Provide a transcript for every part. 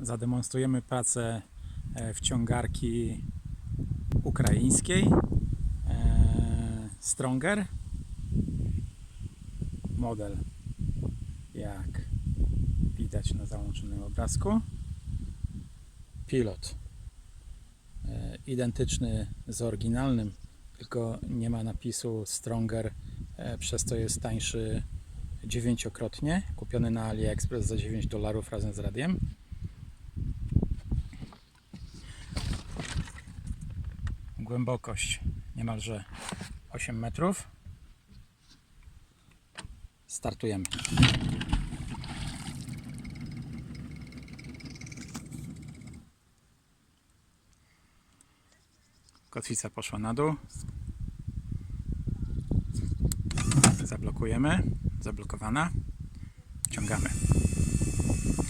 zademonstrujemy pracę e, wciągarki ukraińskiej. E, Stronger? Model. Jak widać na załączonym obrazku. Pilot. E, identyczny z oryginalnym tylko nie ma napisu Stronger przez to jest tańszy dziewięciokrotnie kupiony na AliExpress za 9 dolarów razem z radiem głębokość niemalże 8 metrów. Startujemy. Kotwica poszła na dół. Zablokujemy. Zablokowana. Ciągamy.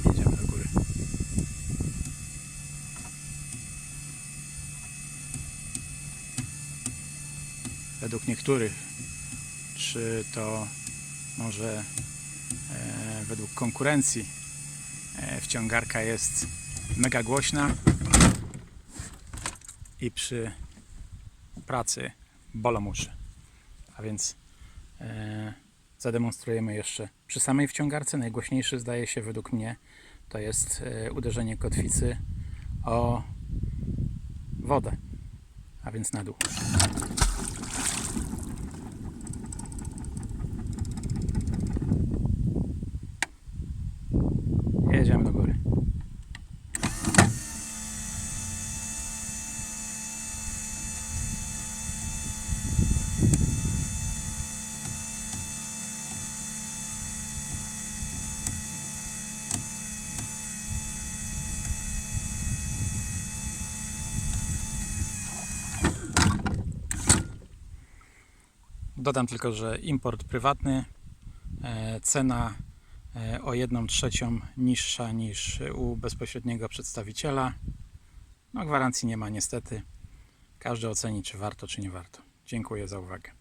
Jedziemy do góry. Według niektórych, czy to może e, według konkurencji e, wciągarka jest mega głośna i przy pracy bolą uszy. A więc e, zademonstrujemy jeszcze przy samej wciągarce. Najgłośniejszy zdaje się według mnie to jest e, uderzenie kotwicy o wodę, a więc na dół. Jedziemy do góry. Dodam tylko, że import prywatny, e, cena o 1 trzecią niższa niż u bezpośredniego przedstawiciela. No gwarancji nie ma niestety. Każdy oceni czy warto czy nie warto. Dziękuję za uwagę.